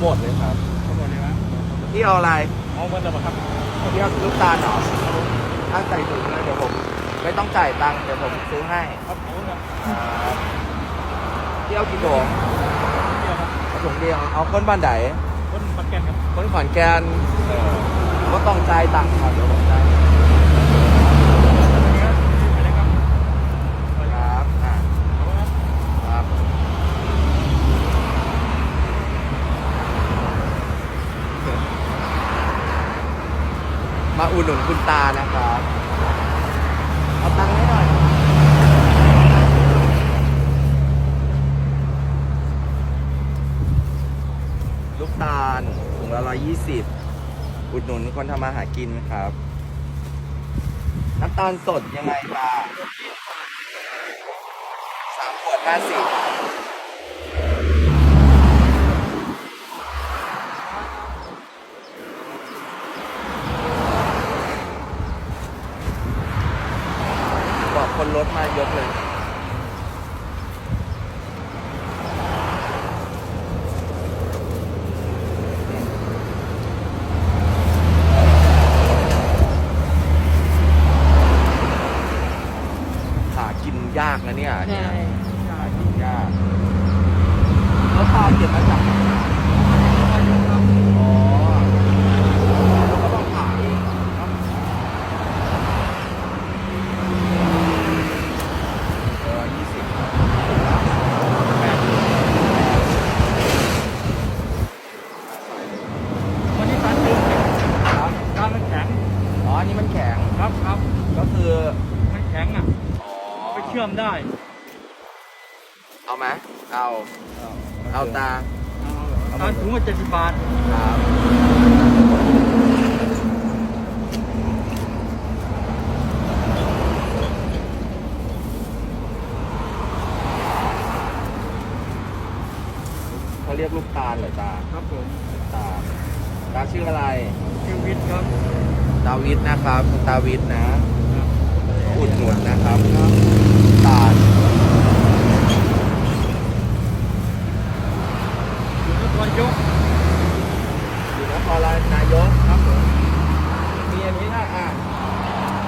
หมดเลยครับทั้งหมดเลยวะพี่เอาอะไรเอาเงินเรามาครับพี่เอาลูกตาลเหรอตั้งใส่ถุงนะเดี๋ยวผมไม่ต้องจ่ายตังค์เดี๋ยวผมซื้อให้ครับผมครับพี่เอากี่ถุงเดียวครับเอาถุงเดียวเอาคนบ้านไหนคนปักแก่นครับคนขอนแก่นเออก็ต้องจ่ายตังค์ครับเดี๋ยวผมจ่าย อันนี้ครับอันนี้ครับ ครับอะ เอาละครับ ครับ มาอุดหนุนคุณตานะครับ เอาตังค์ให้หน่อย ลูกตาลถุงละร้อยยี่สิบอุดหนุนคนทำมาหากินครับ น้ำตาลสดยังไงตาสามขวดห้าสิบ คนรถมายกเลย หากินยากนะเนี่ยอันใช่ เนี่ยหากินยาก แล้วตาเก็บมาจากไหนอ๋อแล้วก็ต้องขายเองครับเออยี่สิบแปดสิบ วันนี้การดื่ม ครับ การมันแข็ง อ๋ออันนี้มันแข็ง ครับครับ ก็คือ มันแข็งอะ อ๋อ ไปเชื่ อมได้เอาไหมเอา เอาตาตอนถุงละเจ็ดสิบบาทครับเขาเรียกลูกตาลเหรอตาครับผมตาตาชื่ออะไร ชีวิตครับดาวิดนะครับคุณตาวิดนะครับอุดหนุนนะครับ ตาลอยู่นครยกอยู่นครนายกครับผมมีอันนี้นะอะ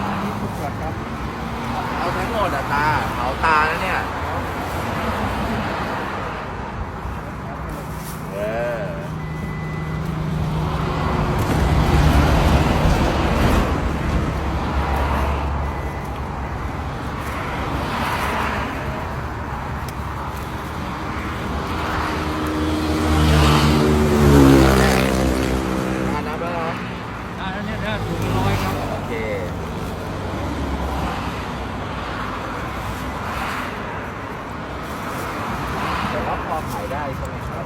อันนี้ทุกขวดครับ เอาทั้งหมดอะตาเอาตานะเนี่ย เออ อ่านับแล้วเนาะ อ่าอันนี้เนี่ยถุงละร้อยครับ โอเค แต่ว่าพอขายได้ใช่ไหมครับ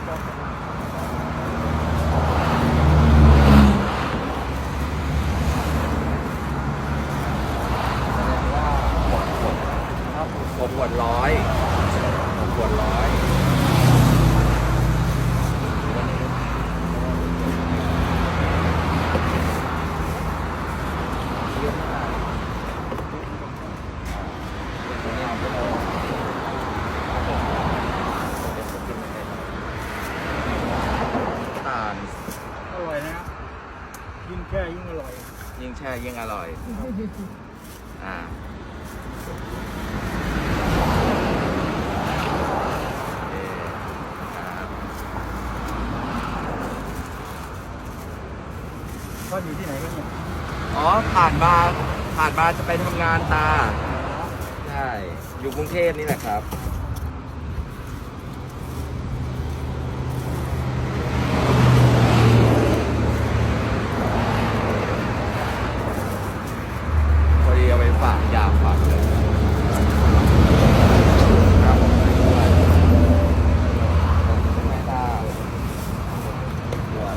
แสดงว่าหมดขวดครับหมดขวดร้อยหมดขวดร้อยเยอะมากตัวนี้เอาไปเลยตาล อร่อยนะยิ่งแค่ยิ่งอร่อย ยิ่งแช่ยิ่งอร่อย อ่าโอเคครับก็อยู่ที่ไหนกันเนี่ยอ๋อ ผ่านบาร์ผ่านบาร์จะไปทำงานตา ใช่ อยู่กรุงเทพนี่แหละครับ พอดีเอาไปฝากยาฝากเลยครับผมไปด้วยใช่ไหมตาขวด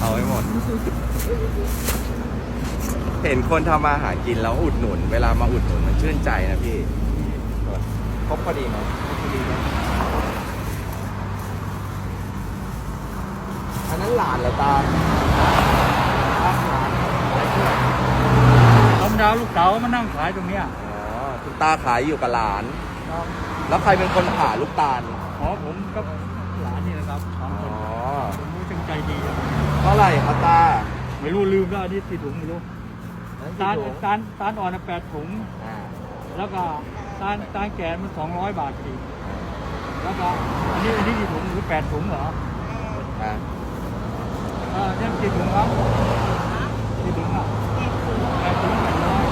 เอาให้หมด เห็น คนทำมาหากินแล้วอุดหนุน เวลามาอุดหนุนมันชื่นใจนะพี่ครบพอดีไหมพอดีไหมอันนั้นหลานเหรอตาหลานหลานอะไรเพื่อนธรรมดาลูกสาวมานั่งขายตรงเนี้ยอ๋อคุณตาขายอยู่กับหลานครับแล้วใครเป็นคนผ่าลูกตาลอ๋อผมกับหลานนี่นะครับสองอ๋คนอผมรู้จังใจดีอะเท่าไหร่ครับตา ไม่รู้ลืมแล้วอันนี้กี่ถุงไม่รู้ ตาลตาลตาลอ่อนน่ะแปดถุง อ่าแล้วก็ตาลตาลแก่มันสองร้อยบาทพอดีแล้วก็อันนี้อันนี้กี่ถุงหรือแปดถุงเหรออ่าเออเนี่ยกี่ถุงครับกี่ถุงอะแปดถุงแปดร้อย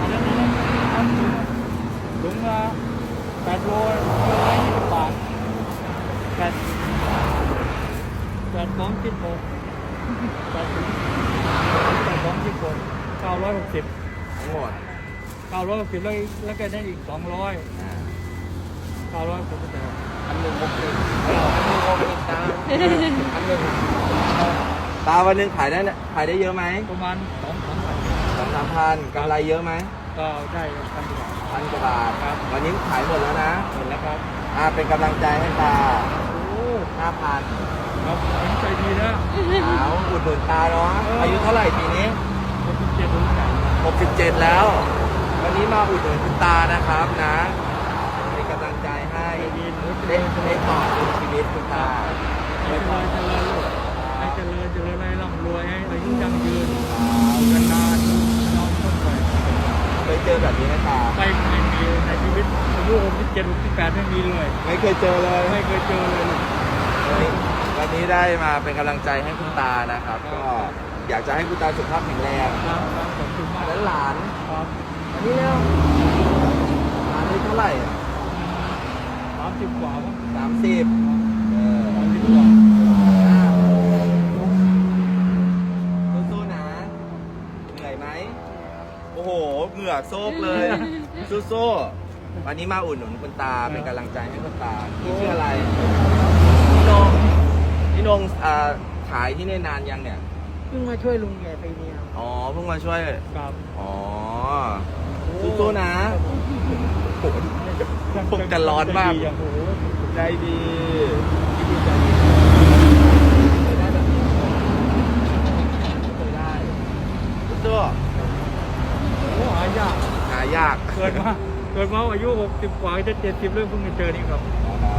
อันนั้นอันนั้นอันนั้นถุงถุงละแปดโลร้อยยี่สิบบาทแปดแปดสองสิบหกแปดถุงแป ดสองสิบหกเก้าร้อยหกสิบทั้งหมดเก้าร้อยหกสิบแล้วแล้วก็ได้อีกสองร้อยอ่าเก้าร้อยหกสิบแต่อันหนึ่งหกหนึ่งเอออันหนึ่งหกหนึ่งตาอันหนึ่งตาวันหนึ่งขายได้เนี่ยขายได้เยอะไหมประมาณสองสามพันสองสามพันกำไรเยอะไหมก็ได้พันกว่า พันกว่าบาทครับ วันนี้ขายหมดแล้วนะหมดแล้วครับอ่าเป็นกำลังใจให้ตาโอ้ห้าพันครับผมใจดีนะ เอาอุดหนุนตาเนาะอายุเท่าไหร่ปีนี้ผม เป็นเจ็ดรู้ไหน67 แล้ว วันนี้มาอุดหนุนคุณตานะครับนะเป็นกำลังใจให้ใจดีหนูเจได้ริญเจริได้ญต่อดูชีวิตคุณตาให้เจริญเจริญลูกให้เจริญเจริญให้ร่ำรวยให้อายุยั่งยืนเงินนานนอนต้นไปเคยเจอแบบนี้ไหมตาไม่ไม่มีในชีวิตอายุหกสิบเจ็ดหกสิบแปดไม่มีเลย ไม่เคยเจอเลยไม่เคยเจอเลยลูกวันนี้วันนี้ได้มาเป็นกำลังใจให้คุณตานะครับ ก็ อยากจะให้คุณตาสุขภาพแข็งแรงครับครับขอบคุณมาอักนนั้นหลานครับอันนี้แล้วหลานอายุเท่าไหร่สามสิบกว่ามั้งสามสิบเออสามสิบกว่าสู้ๆนะเหนื่อยไหมโอ้โหเหงื่อโซกเลย สู้ๆวันนี้มาอุดหนุนคุณตาเป็นกำลังใจให้คุณตาพี่ชื่ออะไรพี่นงพี่นงอ่าขายที่นี่นานยังเนี่ย เพิ่งมาช่วยลุงแกไปเนี่ยอ๋อเพิ่งมาช่วย ครับอ๋อ สู้ๆนะคงจะร้อนมาก โอ้โหใจดีได้สู้โอ้โหหายากๆหายากเกิดมาเกิดมาอายุหกสิบกว่าจะเจ็ดสิบเรื่องเพิ่งมาเจอนี่ครับ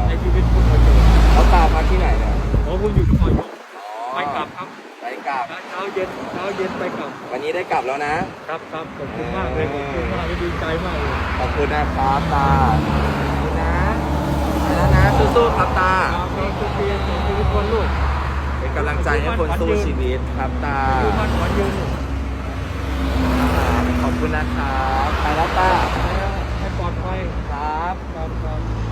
ในชีวิตเพิ่งมาเจอแล้วตาพักที่ไหนเนี่ย โอ้ผมอยู่นครนายกไปกลับครับไป กลับ เช้าเย็นเช้าเย็นไปกลับวันนี้ได้กลับแล้วนะ ครับครับขอบคุณมากเลยขอบคุณมากเลยดีใจมากเลยขอบคุณนะครับตาขอบคุณนะไปแล้วนะสู้ๆครับตา ครับเราทุกปีของชีวิตคนลูกเป็นกำลังใจให้คนสู้ชีวิตครับตาอายุมันขวัญยืนลูกขอบคุณนะครับไปแล้วตาให้ปลอดภัยครับครับครับ